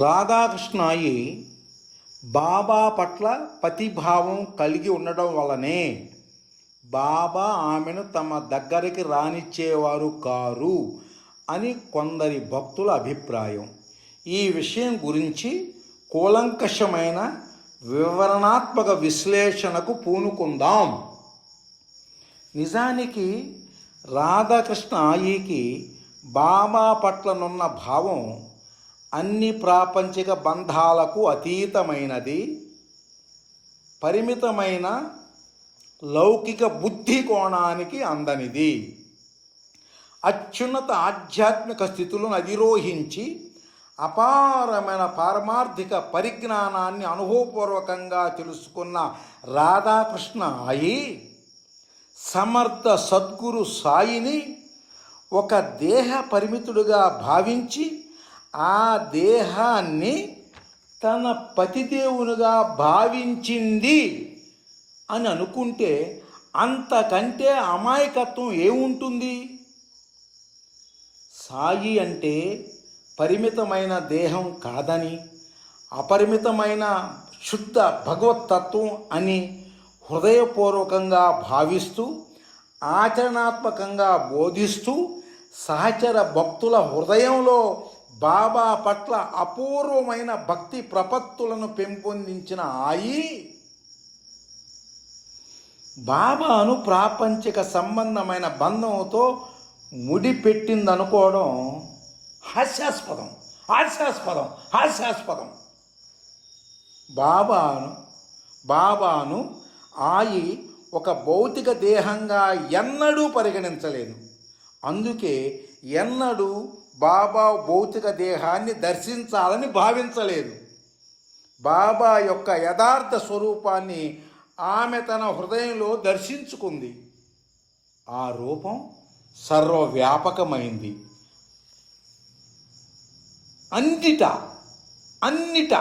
రాధాకృష్ణాయి బాబా పట్ల పతిభావం కలిగి ఉండడం వలనే బాబా ఆమెను తమ దగ్గరికి రానిచ్చేవారు కారు అని కొందరి భక్తుల అభిప్రాయం. ఈ విషయం గురించి కూలంకషమైన వివరణాత్మక విశ్లేషణకు పూనుకుందాం. నిజానికి రాధాకృష్ణ ఆయికి బాబా పట్లనున్న భావం అన్ని ప్రాపంచిక బంధాలకు అతీతమైనది పరిమితమైన లౌకిక బుద్ధి కోణానికి అందనిది. అత్యున్నత ఆధ్యాత్మిక స్థితులను అధిరోహించి అపారమైన పారమార్థిక పరిజ్ఞానాన్ని అనుభవపూర్వకంగా తెలుసుకున్న రాధాకృష్ణ అయి సమర్థ సద్గురు సాయిని ఒక దేహ పరిమితుడుగా భావించి ఆ దేహాన్ని తన పతిదేవునిగా భావించింది అని అనుకుంటే అంతకంటే అమాయకత్వం ఏముంటుంది? సాయి అంటే పరిమితమైన దేహం కాదని అపరిమితమైన శుద్ధ భగవతత్వం అని హృదయపూర్వకంగా భావిస్తూ ఆచరణాత్మకంగా బోధిస్తూ సహచర భక్తుల హృదయంలో బాబా పట్ల అపూర్వమైన భక్తి ప్రపత్తులను పెంపొందించిన ఆయి బాబాను ప్రాపంచిక సంబంధమైన బంధంతో ముడిపెట్టిందనుకోవడం హాస్యాస్పదం హాస్యాస్పదం హాస్యాస్పదం. బాబాను బాబాను ఆయి ఒక భౌతిక దేహంగా ఎన్నడూ పరిగణించలేదు. అందుకే ఎన్నడూ బాబా భౌతిక దేహాన్ని దర్శించాలని భావించలేదు. బాబా యొక్క యథార్థ స్వరూపాన్ని ఆమె తన హృదయంలో దర్శించుకుంది. ఆ రూపం సర్వవ్యాపకమైంది. అన్నిట అన్నిట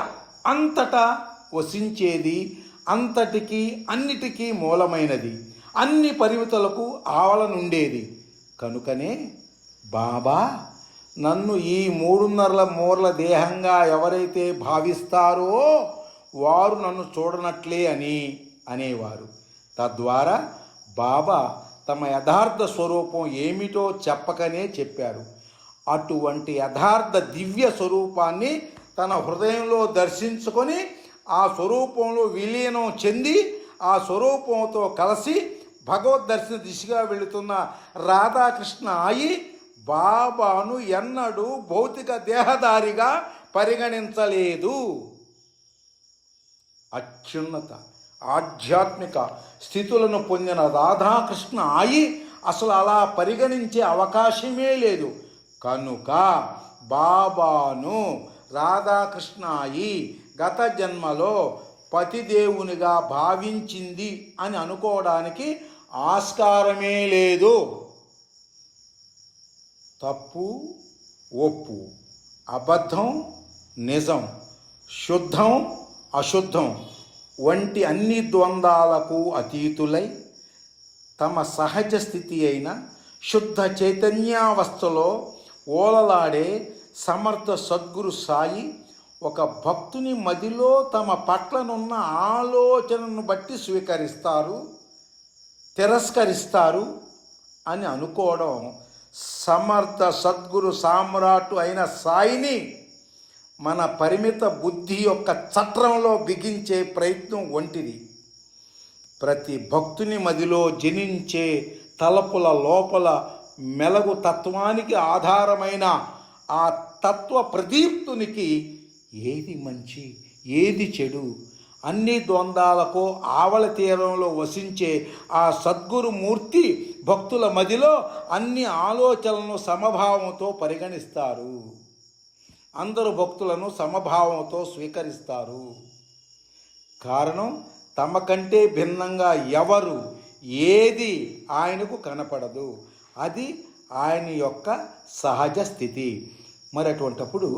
అంతటా వసించేది అంతటికి అన్నిటికీ మూలమైనది. అన్ని పరిమితులకు ఆవలనుండేది. కనుకనే బాబా నన్ను ఈ మూడున్నరల మూరల దేహంగా ఎవరైతే భావిస్తారో వారు నన్ను చూడనట్లే అని అనేవారు. తద్వారా బాబా తమ యథార్థ స్వరూపం ఏమిటో చెప్పకనే చెప్పారు. అటువంటి యథార్థ దివ్య స్వరూపాన్ని తన హృదయంలో దర్శించుకొని ఆ స్వరూపంలో విలీనం చెంది ఆ స్వరూపంతో కలిసి భగవద్ దర్శన దిశగా వెళుతున్న రాధాకృష్ణ అయి బాబాను ఎన్నడూ భౌతిక దేహదారిగా పరిగణించలేదు. అత్యున్నత ఆధ్యాత్మిక స్థితులను పొందిన రాధాకృష్ణ ఆయి అసలు అలా పరిగణించే అవకాశమే లేదు. కనుక బాబాను రాధాకృష్ణాయి గత జన్మలో పతిదేవునిగా భావించింది అని అనుకోవడానికి ఆస్కారమే లేదు. తప్పు ఒప్పు అబద్ధం నిజం శుద్ధం అశుద్ధం వంటి అన్ని ద్వంద్వాలకు అతీతులై తమ సహజ స్థితి అయిన శుద్ధ చైతన్యావస్థలో ఓలలాడే సమర్థ సద్గురు సాయి ఒక భక్తుని మదిలో తమ పట్లనున్న ఆలోచనను బట్టి స్వీకరిస్తారు తిరస్కరిస్తారు అని అనుకోవడం సమర్థ సద్గురు సామ్రాటు అయిన సాయిని మన పరిమిత బుద్ధి యొక్క చట్రంలో బిగించే ప్రయత్నం వంటిది. ప్రతి భక్తుని మదిలో జనించే తలపుల లోపల మెలగు తత్వానికి ఆధారమైన ఆ తత్వ ప్రదీప్తునికి ఏది మంచి ఏది చెడు అన్ని ద్వంద్వాలకు ఆవల తీరంలో వసించే ఆ సద్గురు మూర్తి భక్తుల మదిలో అన్ని ఆలోచనలను సమభావంతో పరిగణిస్తారు. అందరు భక్తులను సమభావంతో స్వీకరిస్తారు. కారణం తమ కంటే భిన్నంగా ఎవరు ఏది ఆయనకు కనపడదు. అది ఆయన యొక్క సహజ స్థితి. మరి అటువంటప్పుడు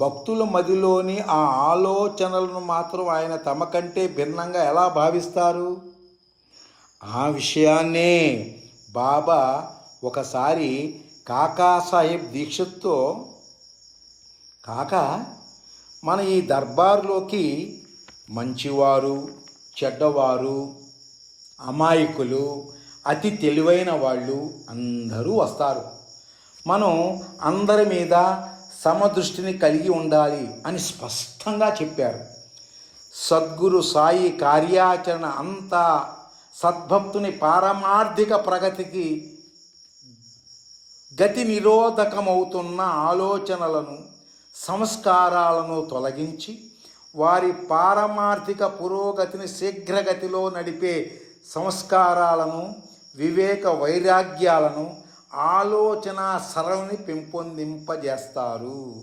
భక్తుల మదిలోని ఆ ఆలోచనలను మాత్రం ఆయన తమ కంటే భిన్నంగా ఎలా భావిస్తారు? ఆ విషయాన్నే బాబా ఒకసారి కాకా దీక్షతో దీక్షిత్తో కాక మన ఈ దర్బార్లోకి మంచివారు చెడ్డవారు అమాయకులు అతి తెలివైన వాళ్ళు అందరూ వస్తారు. మనం అందరి మీద సమదృష్టిని కలిగి ఉండాలి అని స్పష్టంగా చెప్పారు. సద్గురు సాయి కార్యాచరణ అంతా సద్భక్తుని పారమార్థిక ప్రగతికి గతి నిరోధకమవుతున్న ఆలోచనలను సంస్కారాలను తొలగించి వారి పారమార్థిక పురోగతిని శీఘ్రగతిలో నడిపే సంస్కారాలను వివేక వైరాగ్యాలను ఆలోచన సరళిని పెంపొందింపజేస్తారు.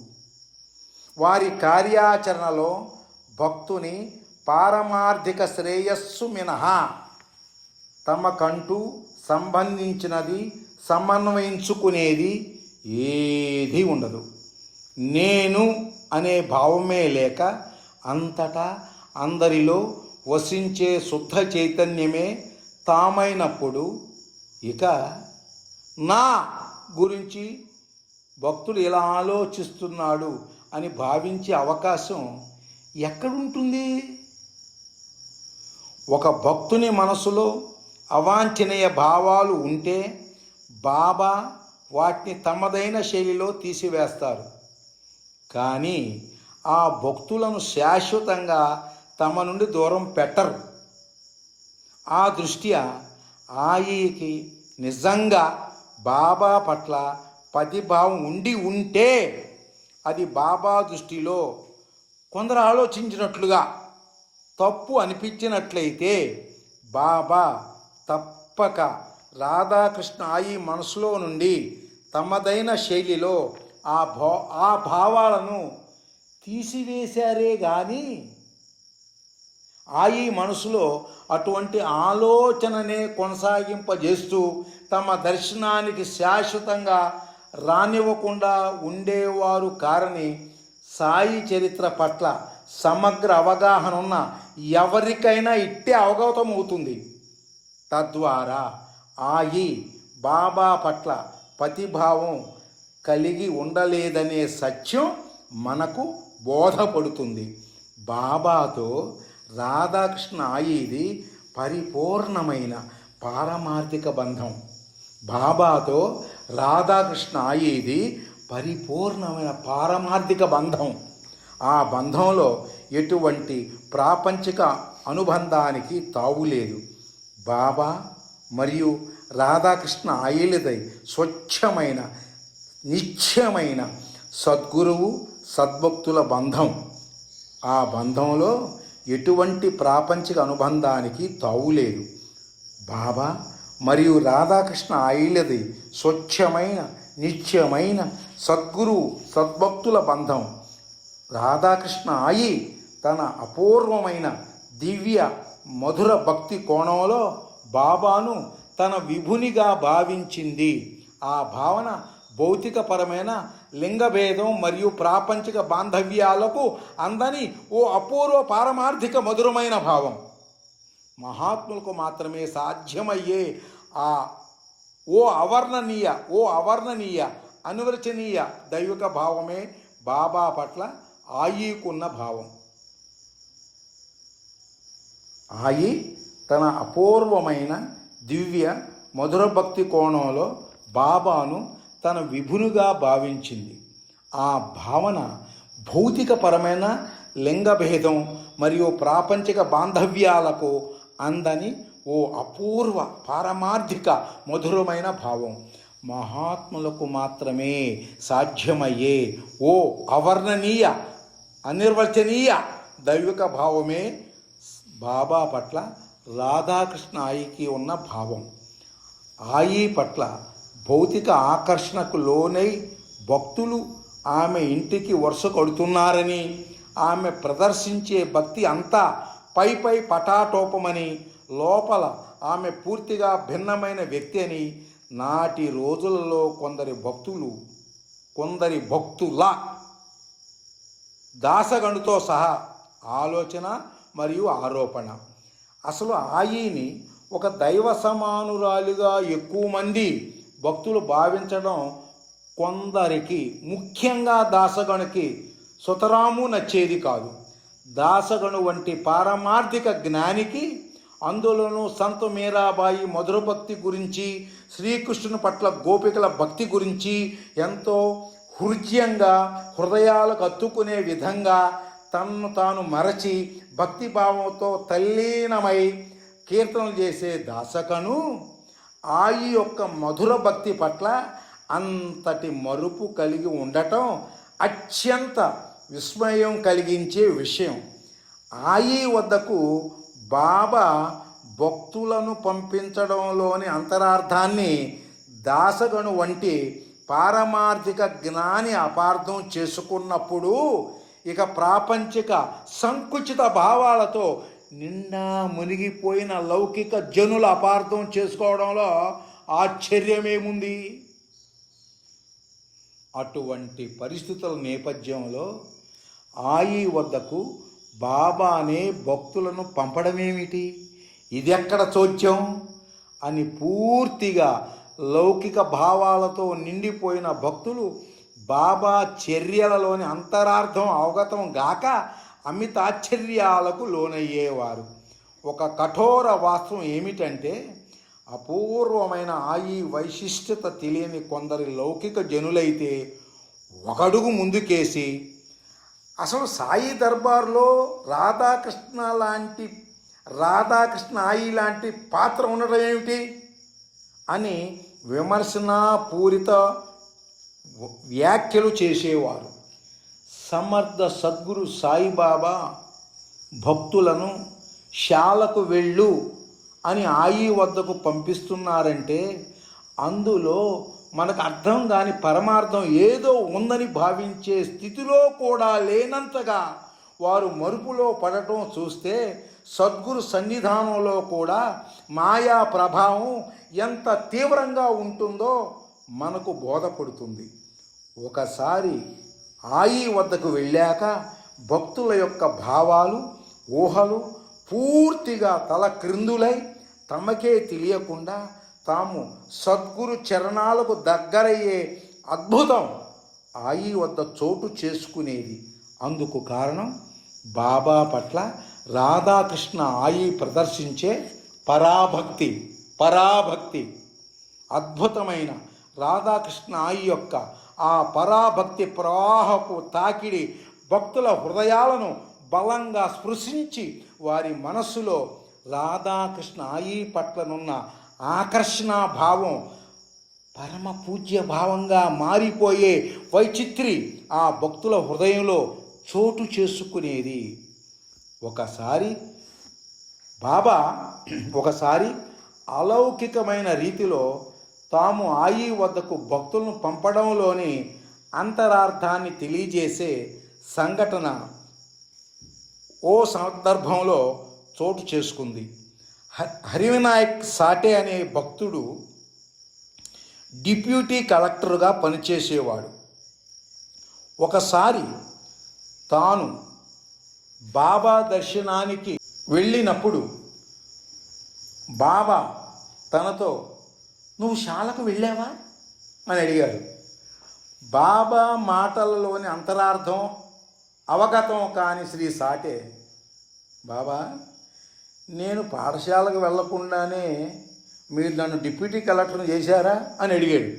వారి కార్యాచరణలో భక్తుని పారమార్థిక శ్రేయస్సు మినహా తమకంటూ సంబంధించినది సమన్వయించుకునేది ఏదీ ఉండదు. నేను అనే భావమే లేక అంతటా అందరిలో వసించే శుద్ధ చైతన్యమే తామైనప్పుడు ఇక నా గురించి భక్తుడు ఇలా ఆలోచిస్తున్నాడు అని భావించే అవకాశం ఎక్కడుంటుంది? ఒక భక్తుని మనసులో అవాంఛనీయ భావాలు ఉంటే బాబా వాటిని తమదైన శైలిలో తీసివేస్తారు. కానీ ఆ భక్తులను శాశ్వతంగా తమ నుండి దూరం పెట్టరు. ఆ దృష్ట్యా ఆయికి నిజంగా బాబా పట్ల ప్రతిభావం ఉండి ఉంటే అది బాబా దృష్టిలో కొందరు ఆలోచించినట్లుగా తప్పు అనిపించినట్లయితే బాబా తప్పక రాధాకృష్ణ ఆయి మనసులో నుండి తమదైన శైలిలో ఆ భా ఆ భావాలను తీసివేశారే కానీ ఆయి మనసులో అటువంటి ఆలోచననే కొనసాగింపజేస్తూ తమ దర్శనానికి శాశ్వతంగా రానివ్వకుండా ఉండేవారు కారని సాయి చరిత్ర పట్ల సమగ్ర అవగాహన ఉన్న ఎవరికైనా ఇట్టే అవగతం అవుతుంది. తద్వారా ఆయి బాబా పట్ల పతిభావం కలిగి ఉండలేదనే సత్యం మనకు బోధపడుతుంది. బాబాతో రాధాకృష్ణ ఆయిది పరిపూర్ణమైన పారమార్థిక బంధం. బాబాతో రాధాకృష్ణ అయ్యేది పరిపూర్ణమైన పారమార్థిక బంధం. ఆ బంధంలో ఎటువంటి ప్రాపంచిక అనుబంధానికి తావులేదు బాబా మరియు రాధాకృష్ణ ఆయిలదై స్వచ్ఛమైన నిత్యమైన సద్గురువు సద్భక్తుల బంధం. ఆ బంధంలో ఎటువంటి ప్రాపంచిక అనుబంధానికి తావులేదు బాబా మరియు రాధాకృష్ణ ఆయిలది స్వచ్ఛమైన నిత్యమైన సద్గురు సద్భక్తుల బంధం. రాధాకృష్ణ ఆయి తన అపూర్వమైన దివ్య మధుర భక్తి కోణంలో బాబాను తన విభునిగా భావించింది. ఆ భావన భౌతికపరమైన లింగభేదం మరియు ప్రాపంచిక బాంధవ్యాలకు అందని ఓ అపూర్వ పారమార్థిక మధురమైన భావం. మహాత్ములకు మాత్రమే సాధ్యమయ్యే ఆ ఓ అవర్ణనీయ ఓ అవర్ణనీయ అనువర్చనీయ దైవిక భావమే బాబా పట్ల ఆయికున్న భావం. ఆయి తన అపూర్వమైన దివ్య మధుర భక్తి కోణంలో బాబాను తన విభునుగా భావించింది. ఆ భావన భౌతికపరమైన లింగభేదం మరియు ప్రాపంచిక బాంధవ్యాలకు అందని ఓ అపూర్వ పారమార్థిక మధురమైన భావం. మహాత్ములకు మాత్రమే సాధ్యమయ్యే ఓ అవర్ణనీయ అనిర్వచనీయ దైవిక భావమే బాబా పట్ల రాధాకృష్ణ ఆయికి ఉన్న భావం. ఆయి పట్ల భౌతిక ఆకర్షణకు లోనై భక్తులు ఆమె ఇంటికి వరుస కొడుతున్నారని ఆమె ప్రదర్శించే భక్తి అంతా పై పై పటాటోపమని లోపల ఆమె పూర్తిగా భిన్నమైన వ్యక్తి అని నాటి రోజులలో కొందరి భక్తులు కొందరి భక్తుల దాసగణుతో సహా ఆలోచన మరియు ఆరోపణ. అసలు ఆయిని ఒక దైవ సమానురాలిగా ఎక్కువ మంది భక్తులు భావించడం కొందరికి ముఖ్యంగా దాసగణకి సుతరాము నచ్చేది కాదు. దాసగను వంటి పారమార్థిక జ్ఞానికి అందులోనూ సంత మీరాబాయి మధుర భక్తి గురించి శ్రీకృష్ణుని పట్ల గోపికల భక్తి గురించి ఎంతో హృదయంగా హృదయాలకు అత్తుకునే విధంగా తనను తాను మరచి భక్తిభావంతో తల్లీనమై కీర్తనలు చేసే దాసకను ఆయి యొక్క మధుర భక్తి పట్ల అంతటి మరుపు కలిగి ఉండటం అత్యంత విస్మయం కలిగించే విషయం. ఆయి వద్దకు బాబా భక్తులను పంపించడంలోని అంతరార్థాన్ని దాసగను వంటి పారమార్థిక జ్ఞాని అపార్థం చేసుకున్నప్పుడు ఇక ప్రాపంచిక సంకుచిత భావాలతో నిండా మునిగిపోయిన లౌకిక జనులు అపార్థం చేసుకోవడంలో ఆశ్చర్యమేముంది? అటువంటి పరిస్థితుల నేపథ్యంలో ఆయి వద్దకు బాబానే భక్తులను పంపడమేమిటి? ఇదెక్కడ ఎక్కడ చోద్యం అని పూర్తిగా లౌకిక భావాలతో నిండిపోయిన భక్తులు బాబా చర్యలలోని అంతరార్థం అవగతం గాక అమితాశ్చర్యాలకు లోనయ్యేవారు. ఒక కఠోర వాస్తవం ఏమిటంటే అపూర్వమైన ఆయి వైశిష్టత తెలియని కొందరి లౌకిక జనులైతే ఒకడుగు ముందుకేసి అసలు సాయి దర్బార్లో రాధాకృష్ణ లాంటి రాధాకృష్ణ ఆయి లాంటి పాత్ర ఉండడం ఏమిటి? అని విమర్శనాపూరిత వ్యాఖ్యలు చేసేవారు. సమర్థ సద్గురు సాయిబాబా భక్తులను శాలకు వెళ్ళు అని ఆయి వద్దకు పంపిస్తున్నారంటే అందులో మనకు అర్థం కాని పరమార్థం ఏదో ఉందని భావించే స్థితిలో కూడా లేనంతగా వారు మరుపులో పడటం చూస్తే సద్గురు సన్నిధానంలో కూడా మాయా ప్రభావం ఎంత తీవ్రంగా ఉంటుందో మనకు బోధపడుతుంది. ఒకసారి ఆయి వద్దకు వెళ్ళాక భక్తుల యొక్క భావాలు ఊహలు పూర్తిగా తల క్రిందులై తమకే తెలియకుండా తాము సద్గురు చరణాలకు దగ్గరయ్యే అద్భుతం ఆయి వద్ద చోటు చేసుకునేది. అందుకు కారణం బాబా పట్ల రాధాకృష్ణ ఆయి ప్రదర్శించే పరాభక్తి పరాభక్తి. అద్భుతమైన రాధాకృష్ణ ఆయి యొక్క ఆ పరాభక్తి ప్రవాహపు తాకిడి భక్తుల హృదయాలను బలంగా స్పృశించి వారి మనస్సులో రాధాకృష్ణ ఆయి పట్లనున్న ఆకర్షణ భావం పరమ పూజ్య భావంగా మారిపోయే వైచిత్రి ఆ భక్తుల హృదయంలో చోటు చేసుకునేది. ఒకసారి బాబా ఒకసారి అలౌకికమైన రీతిలో తాము ఆయి వద్దకు భక్తులను పంపడంలోని అంతరార్థాన్ని తెలియజేసే సంఘటన ఓ సందర్భంలో చోటు చేసుకుంది. హరివినాయక్ సాటే అనే భక్తుడు డిప్యూటీ కలెక్టర్గా పనిచేసేవాడు. ఒకసారి తాను బాబా దర్శనానికి వెళ్ళినప్పుడు బాబా తనతో నువ్వు శాలకు వెళ్ళావా? అని అడిగాడు. బాబా మాటలలోని అంతరార్థం అవగతం కాని శ్రీ సాటే బాబా నేను పాఠశాలకు వెళ్ళకుండానే మీరు నన్ను డిప్యూటీ కలెక్టర్ని చేశారా అని అడిగాడు.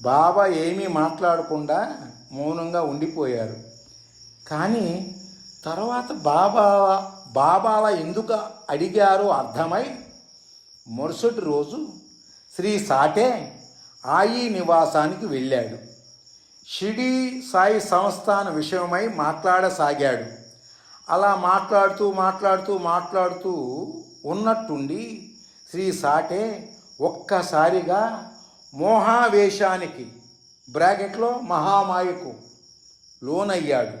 బాబా ఏమీ మాట్లాడకుండా మౌనంగా ఉండిపోయారు. కానీ తర్వాత బాబా బాబాల ఎందుకు అడిగారో అర్థమై మరుసటి రోజు శ్రీ సాటే ఆయి నివాసానికి వెళ్ళాడు. షిడీ సాయి సంస్థాన విషయమై మాట్లాడసాగాడు. అలా మాట్లాడుతూ మాట్లాడుతూ మాట్లాడుతూ ఉన్నట్టుండి శ్రీ సాటే ఒక్కసారిగా మోహావేశానికి బ్రాకెట్లో మహామాయకు లోనయ్యాడు.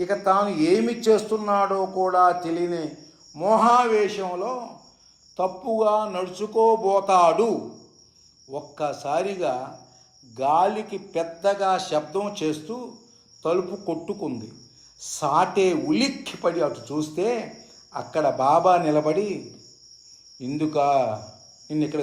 ఇక తాను ఏమి చేస్తున్నాడో కూడా తెలియని మోహావేశంలో తప్పుగా నడుచుకోబోతాడు. ఒక్కసారిగా గాలికి పెద్దగా శబ్దం చేస్తూ తలుపు కొట్టుకుంది. సాటే ఉలిక్కిపడి అటు చూస్తే అక్కడ బాబా నిలబడి ఇందుక నిన్ను ఇక్కడ